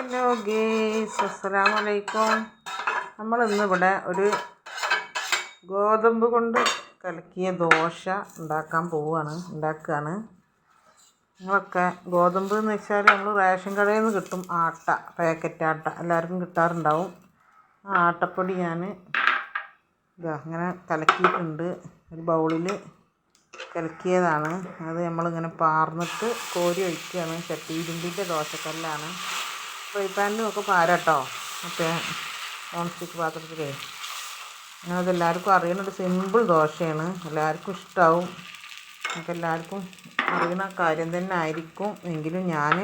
Hello guys അസ്സലാമു അലൈക്കും നമ്മൾ ഇന്നിവിടെ ഒരു ഗോതമ്പ് കൊണ്ട് കലക്കിയ ദോശ ഉണ്ടാക്കാൻ പോവുകയാണ് ഉണ്ടാക്കുകയാണ്. നിങ്ങളൊക്കെ ഗോതമ്പ് എന്ന് വെച്ചാൽ നമ്മൾ റേഷൻ കടയിൽ നിന്ന് കിട്ടും ആട്ട പാക്കറ്റ് ആട്ട എല്ലാവർക്കും കിട്ടാറുണ്ടാവും. ആ ആട്ടപ്പൊടി ഞാൻ ഇതാ ഇങ്ങനെ കലക്കിയിട്ടുണ്ട് ഒരു ബൗളിൽ കലക്കിയതാണ്. അത് നമ്മളിങ്ങനെ പാർന്നിട്ട് കോരി ഒഴിക്കുകയാണ്. ചട്ടി ഇരുമ്പിന്റെ ദോശക്കല്ലാണ്. ഫ്രൈ പാനിലും ഒക്കെ പാരാട്ടോ. മറ്റേ നോൺ സ്റ്റിക്ക് പാത്രത്തിലേ. അത് എല്ലാവർക്കും അറിയുന്ന ഒരു സിമ്പിൾ ദോശയാണ്. എല്ലാവർക്കും ഇഷ്ടമാവും നമുക്ക് എല്ലാവർക്കും അറിയുന്ന കാര്യം തന്നെ ആയിരിക്കും എങ്കിലും ഞാൻ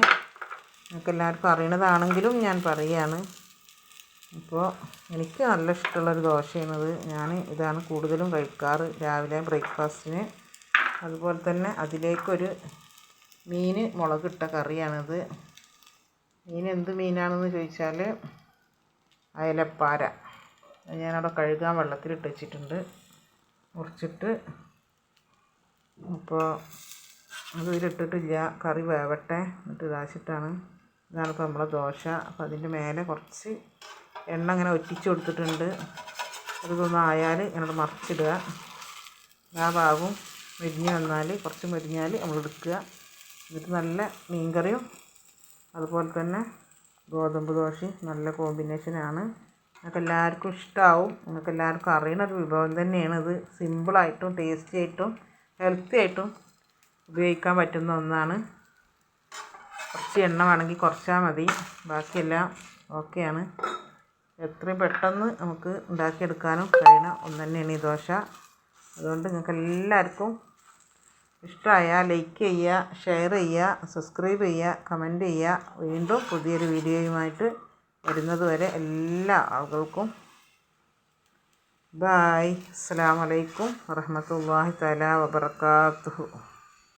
നിങ്ങൾക്ക് എല്ലാവർക്കും അറിയണതാണെങ്കിലും ഞാൻ പറയുകയാണ് അപ്പോൾ എനിക്ക് നല്ല ഇഷ്ടമുള്ളൊരു ദോശയാണത്. ഞാൻ ഇതാണ് കൂടുതലും കഴിക്കാറ്. രാവിലെ ബ്രേക്ക്ഫാസ്റ്റിന്. അതുപോലെ തന്നെ അതിലേക്കൊരു മീൻ മുളകിട്ട കറിയാണിത്. മീൻ എന്ത് മീനാണെന്ന് ചോദിച്ചാൽ അയലപ്പാര. ഞാനവിടെ കഴുകാൻ വെള്ളത്തിലിട്ട് വെച്ചിട്ടുണ്ട്. മുറിച്ചിട്ട് അപ്പോൾ അത് ഇതിലിട്ടിട്ടില്ല കറി വേവട്ടെ. എന്നിട്ട് ഇതാച്ചിട്ടാണ് ഇതാണ് ഇപ്പോൾ നമ്മളെ ദോശ. അപ്പോൾ അതിന്റെ മേലെ കുറച്ച് എണ്ണ ഇങ്ങനെ ഒറ്റിച്ച് കൊടുത്തിട്ടുണ്ട്. അതൊന്നും ആയാൽ ഇങ്ങനെ മറിച്ചിടുക. ആ ഭാഗവും മെരിഞ്ഞ് വന്നാൽ കുറച്ച് മെരിഞ്ഞാൽ നമ്മൾ എടുക്കുക. എന്നിട്ട് നല്ല മീൻകറിയും അതുപോലെ തന്നെ ഗോതമ്പ് ദോശയും നല്ല കോമ്പിനേഷനാണ്. നിങ്ങൾക്ക് എല്ലാവർക്കും ഇഷ്ടമാവും നിങ്ങൾക്ക് എല്ലാവർക്കും അറിയുന്ന ഒരു വിഭവം തന്നെയാണ് ഇത്. സിമ്പിളായിട്ടും ടേസ്റ്റി ആയിട്ടും ഹെൽത്തി ആയിട്ടും ഉപയോഗിക്കാൻ പറ്റുന്ന ഒന്നാണ്. കുറച്ച് എണ്ണ വേണമെങ്കിൽ കുറച്ചാൽ മതി. ബാക്കിയെല്ലാം ഓക്കെയാണ്. എത്രയും പെട്ടെന്ന് നമുക്ക് ഉണ്ടാക്കിയെടുക്കാനും കഴിയണ ഒന്ന് തന്നെയാണ് ഈ ദോശ. അതുകൊണ്ട് നിങ്ങൾക്ക് എല്ലാവർക്കും ഇഷ്ടമായാൽ ലൈക്ക് ചെയ്യുക ഷെയർ ചെയ്യുക സബ്സ്ക്രൈബ് ചെയ്യുക കമന്റ് ചെയ്യുക. വീണ്ടും പുതിയൊരു വീഡിയോയുമായിട്ട് വരുന്നത് വരെ എല്ലാ ആളുകൾക്കും ബായ് അസ്സാം വലൈക്കും വറഹമത്തല്ലാഹി തല വബർക്കാത്തു